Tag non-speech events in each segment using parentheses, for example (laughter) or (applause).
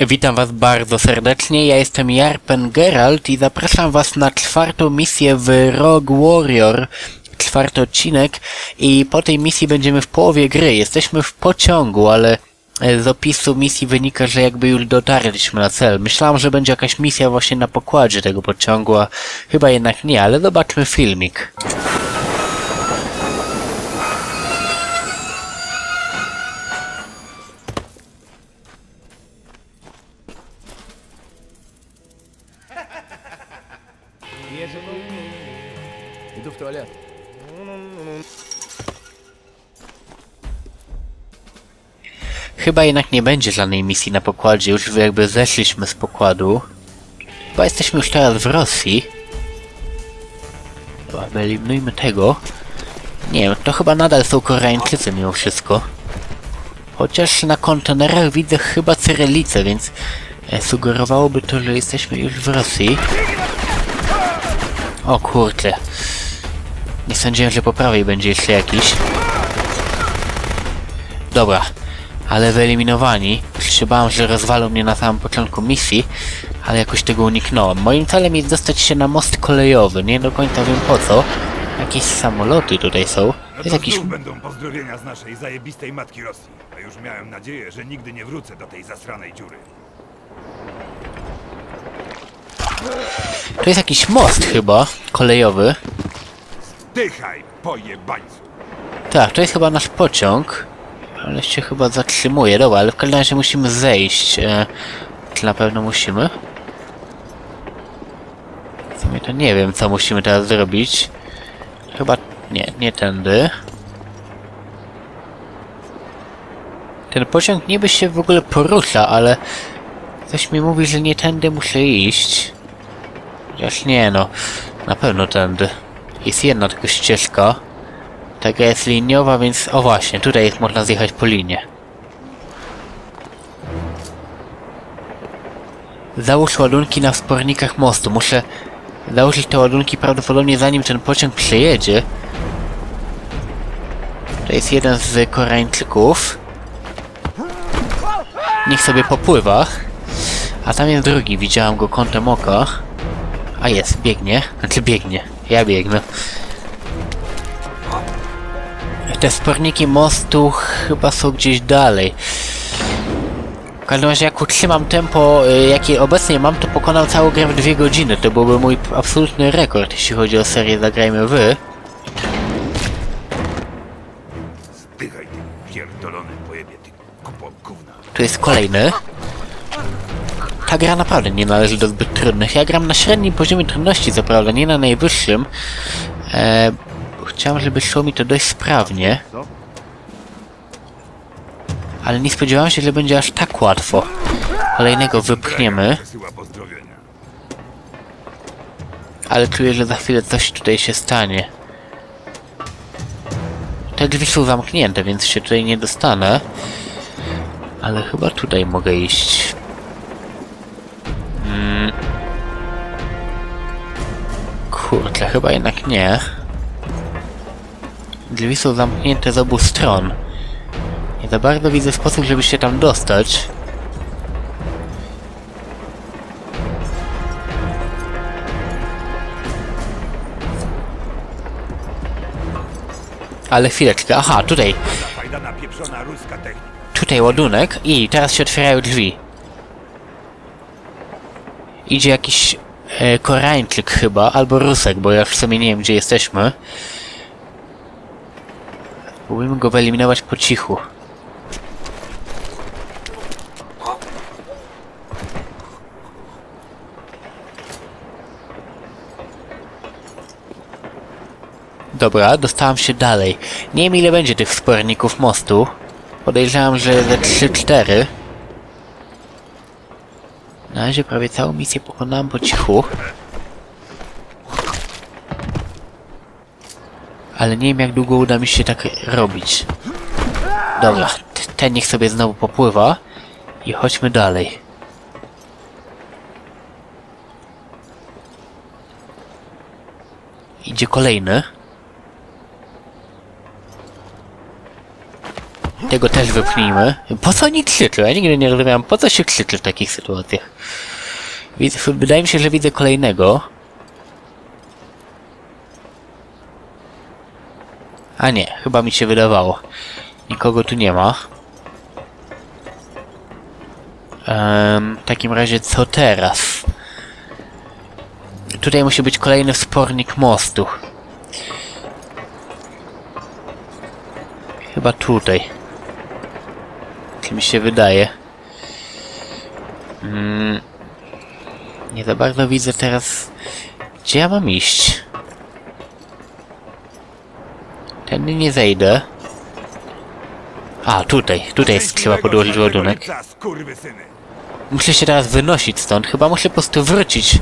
Witam was bardzo serdecznie, ja jestem Jarpen Geralt i zapraszam was na czwartą misję w Rogue Warrior, czwarty odcinek i po tej misji będziemy w połowie gry, jesteśmy w pociągu, ale e, z opisu misji wynika, że jakby już dotarliśmy na cel. Myślałem, że będzie jakaś misja właśnie na pokładzie tego pociągu, a chyba jednak nie, ale zobaczmy filmik. Chyba jednak nie będzie żadnej misji na pokładzie, już jakby zeszliśmy z pokładu. Chyba jesteśmy już teraz w Rosji. Dobra, wyeliminujmy tego. Nie wiem, to chyba nadal są Koreańczycy mimo wszystko. Chociaż na kontenerach widzę chyba cyrylicę, więc e, sugerowałoby to, że jesteśmy już w Rosji. O kurczę. Nie sądziłem, że po prawej będzie jeszcze jakiś. Dobra, ale wyeliminowani. Się bałem, że rozwalą mnie na samym początku misji, ale jakoś tego uniknąłem. Moim celem jest dostać się na most kolejowy. Nie do końca wiem po co. Jakieś samoloty tutaj są. No To jest jakiś... znów będą pozdrowienia z naszej zajebistej matki Rosji. A już miałem nadzieję, że nigdy nie wrócę do tej zasranej dziury. To jest jakiś most chyba, kolejowy. Dychaj, pojebańcu! Tak, to jest chyba nasz pociąg. Ale się chyba zatrzymuje. Dobra, ale w każdym razie musimy zejść. E, czy na pewno musimy? W sumie to nie wiem, co musimy teraz zrobić. Chyba... Nie, nie tędy. Ten pociąg niby się w ogóle porusza, ale... Coś mi mówi, że nie tędy muszę iść. Chociaż nie no. Na pewno tędy. Jest jedna tylko ścieżka. Taka jest liniowa, więc... O właśnie, tutaj jest, można zjechać po linie. Załóż ładunki na wspornikach mostu. Muszę założyć te ładunki prawdopodobnie zanim ten pociąg przejedzie. To jest jeden z Koreańczyków. Niech sobie popływa. A tam jest drugi, widziałem go kątem oka. A jest, biegnie. Znaczy biegnie. Ja biegnę. Te sporniki mostu chyba są gdzieś dalej. W każdym razie jak utrzymam tempo, y, jakie obecnie mam, to pokonam całą grę w dwie godziny. To byłby mój absolutny rekord, jeśli chodzi o serię Zagrajmy Wy. Zdychaj, ty pierdolony pojebie, ty kupo gówna. Tu jest kolejny. Ta gra naprawdę nie należy do zbyt trudnych. Ja gram na średnim poziomie trudności, co prawda, nie na najwyższym. E, chciałem, żeby szło mi to dość sprawnie. Ale nie spodziewałem się, że będzie aż tak łatwo. Kolejnego wypchniemy, ale czuję, że za chwilę coś tutaj się stanie. Te drzwi są zamknięte, więc się tutaj nie dostanę. Ale chyba tutaj mogę iść. Mm. Kurczę, chyba jednak nie. Drzwi są zamknięte z obu stron. Nie za bardzo widzę sposób, żeby się tam dostać. Ale chwileczkę, aha, tutaj. Tutaj ładunek i teraz się otwierają drzwi. Idzie jakiś e, Koreańczyk chyba, albo Rusek, bo ja w sumie nie wiem gdzie jesteśmy. Spróbujmy go wyeliminować po cichu. Dobra, dostałem się dalej. Nie wiem ile będzie tych sporników mostu. Podejrzewam, że ze 3-4. Na razie prawie całą misję pokonałem po cichu. Ale nie wiem jak długo uda mi się tak robić. Dobra, ten niech sobie znowu popływa. I chodźmy dalej. Idzie kolejny. Tego też wypchnijmy. Po co oni krzyczą? Ja nigdy nie rozumiałem, po co się krzyczy w takich sytuacjach. Widzę, wydaje mi się, że widzę kolejnego. A nie, chyba mi się wydawało. Nikogo tu nie ma. W takim razie co teraz? Tutaj musi być kolejny wspornik mostu. Chyba tutaj. Tak mi się wydaje. Mm, nie za bardzo widzę teraz, gdzie ja mam iść. Tędy nie zejdę. A, tutaj, tutaj jest, trzeba podłożyć ładunek. Muszę się teraz wynosić stąd. Chyba muszę po prostu wrócić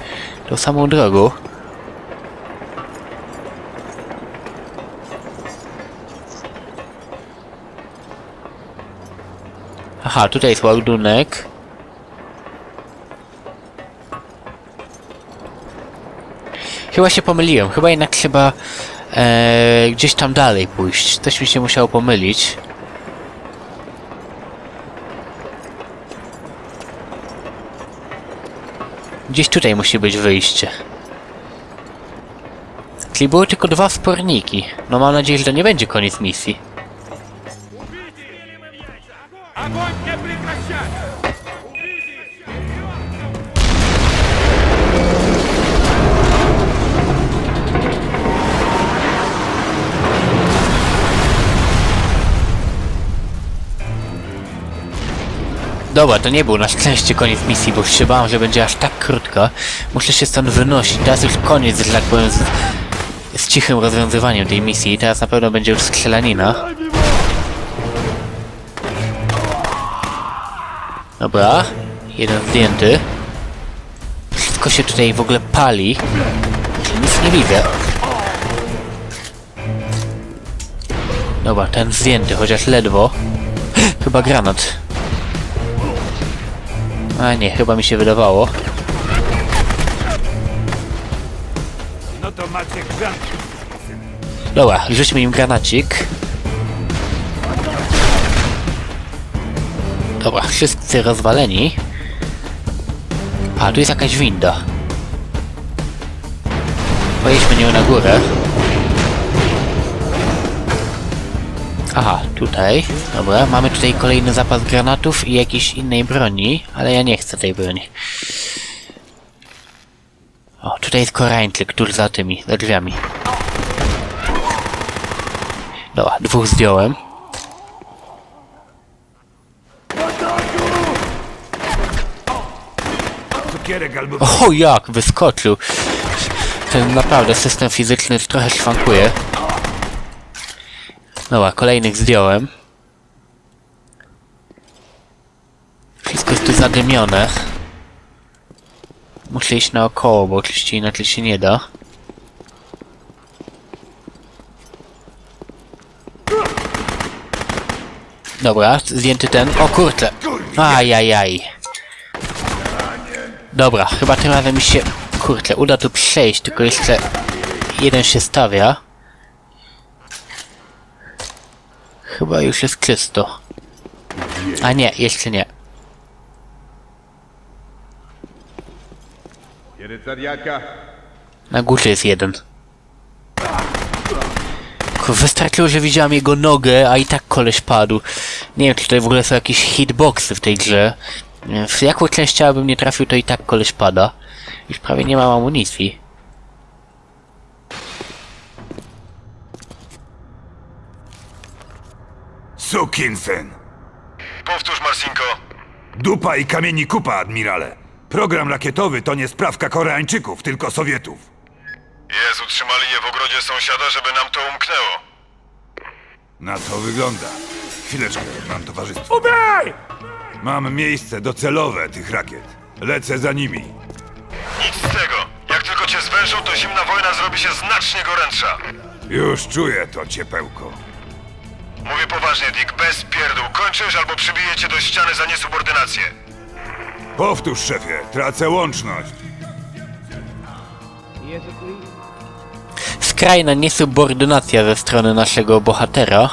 tą samą drogą. Aha, tutaj jest ładunek. Chyba się pomyliłem. Chyba jednak trzeba e, gdzieś tam dalej pójść. Coś mi się musiało pomylić. Gdzieś tutaj musi być wyjście. Czyli były tylko dwa sporniki. No mam nadzieję, że to nie będzie koniec misji. Dobra, to nie był na szczęście koniec misji, bo się bałem, że będzie aż tak krótka. Muszę się stąd wynosić. Teraz już koniec, że tak powiem, z, z cichym rozwiązywaniem tej misji. Teraz na pewno będzie już strzelanina. Dobra, jeden zdjęty. Wszystko się tutaj w ogóle pali. Nic nie widzę. Dobra, ten zdjęty, chociaż ledwo. (gasps) Chyba granat. A nie, chyba mi się wydawało. No to macie. Dobra, rzućmy im granacik. Dobra, wszyscy rozwaleni. A, tu jest jakaś winda. Pojedźmy nią na górę. Aha, tutaj. Dobra, mamy tutaj kolejny zapas granatów i jakiejś innej broni, ale ja nie chcę tej broni. O, tutaj jest Koreańczyk, tuż za tymi, za drzwiami. Dobra, dwóch zdjąłem. O, jak wyskoczył. Ten naprawdę system fizyczny trochę szwankuje. Dobra, kolejnych zdjąłem. Wszystko jest tu zadymione. Muszę iść naokoło, bo oczywiście inaczej się nie da. Dobra, zdjęty ten. O kurczę. Ajajaj. Dobra, chyba tym razem mi się... Kurczę, uda tu przejść, tylko jeszcze... Jeden się stawia. Chyba już jest czysto. A nie, jeszcze nie. Na górze jest jeden. Wystarczyło, że widziałem jego nogę, a i tak koleś padł. Nie wiem, czy tutaj w ogóle są jakieś hitboxy w tej grze. W jaką część ciała bym nie trafił, to i tak koleś pada. Już prawie nie mam amunicji. Sukinsyn. Powtórz, Marcinko. Dupa i kamieni kupa, admirale. Program rakietowy to nie sprawka Koreańczyków, tylko Sowietów. Jezu, trzymali je w ogrodzie sąsiada, żeby nam to umknęło. Na to wygląda. Chwileczkę, mam towarzystwo. Ubej! Mam miejsce docelowe tych rakiet. Lecę za nimi. Nic z tego. Jak tylko cię zwężą, to zimna wojna zrobi się znacznie gorętsza. Już czuję to ciepełko. Mówię poważnie, Dick, bez pierdół. Kończysz albo przybijecie do ściany za niesubordynację. Powtórz, szefie, tracę łączność. Skrajna niesubordynacja ze strony naszego bohatera.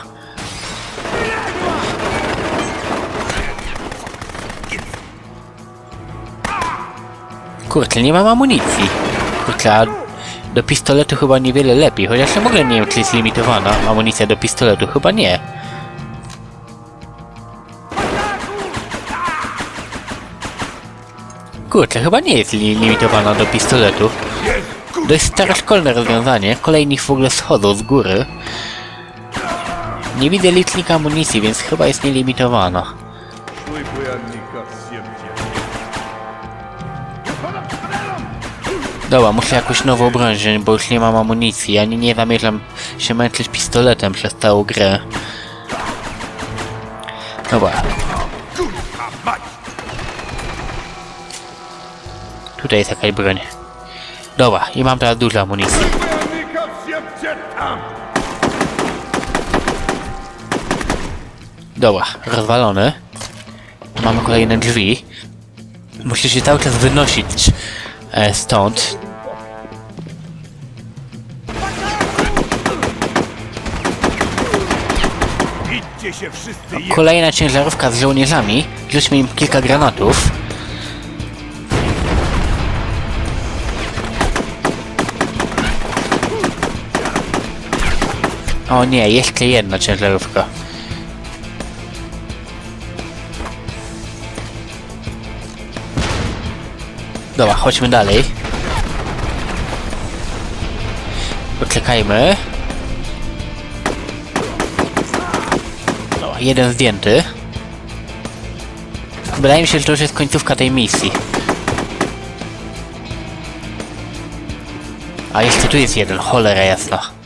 Kurczę, nie mam amunicji. Kurczę, a do pistoletu chyba niewiele lepiej, chociaż ja w ogóle nie wiem, czy jest limitowana amunicja do pistoletu, chyba nie. Kurczę, chyba nie jest li limitowana do pistoletu. To jest staroszkolne rozwiązanie, kolejni w ogóle schodzą z góry. Nie widzę licznika amunicji, więc chyba jest nielimitowana. Dobra, muszę jakąś nową broń bo już nie mam amunicji. Ani nie zamierzam się męczyć pistoletem przez całą grę. Dobra. Tutaj jest jakaś broń. Dobra, i mam teraz dużo amunicji. Dobra, rozwalony. Mamy kolejne drzwi. Muszę się cały czas wynosić stąd. Wszyscy je... Kolejna ciężarówka z żołnierzami. Rzućmy im kilka granatów. O nie, jeszcze jedna ciężarówka. Dobra, chodźmy dalej. Poczekajmy. Dobra, jeden zdjęty. Wydaje mi się, że to już jest końcówka tej misji. A jeszcze tu jest jeden, cholera jasna.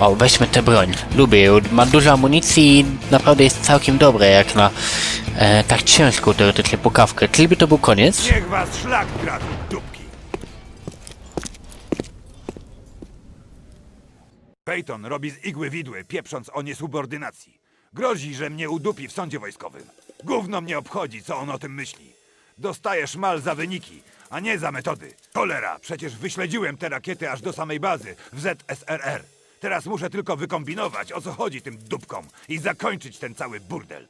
O, weźmy tę broń. Lubię ją. Ma dużo amunicji i naprawdę jest całkiem dobre jak na e, tak ciężką teoretycznie pukawkę. To był koniec? Niech was szlak trafi, dupki. Peyton robi z igły widły, pieprząc o niesubordynacji. Grozi, że mnie udupi w sądzie wojskowym. Gówno mnie obchodzi, co on o tym myśli. Dostajesz mal za wyniki, a nie za metody. Cholera, przecież wyśledziłem te rakiety aż do samej bazy w ZSRR. Teraz muszę tylko wykombinować, o co chodzi tym dupkom i zakończyć ten cały burdel.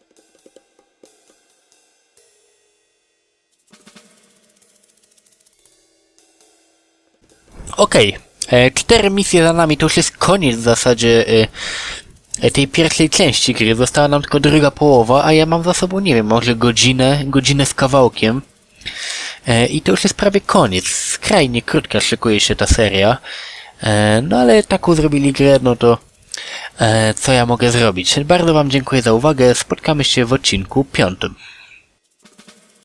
Okej. E, Cztery misje za nami, to już jest koniec w zasadzie e, e, tej pierwszej części gry. Została nam tylko druga połowa, a ja mam za sobą, nie wiem, może godzinę, godzinę z kawałkiem. E, I to już jest prawie koniec. Skrajnie krótka szykuje się ta seria. E, No ale taką zrobili grę, no to e, co ja mogę zrobić? Bardzo Wam dziękuję za uwagę. Spotkamy się w odcinku piątym.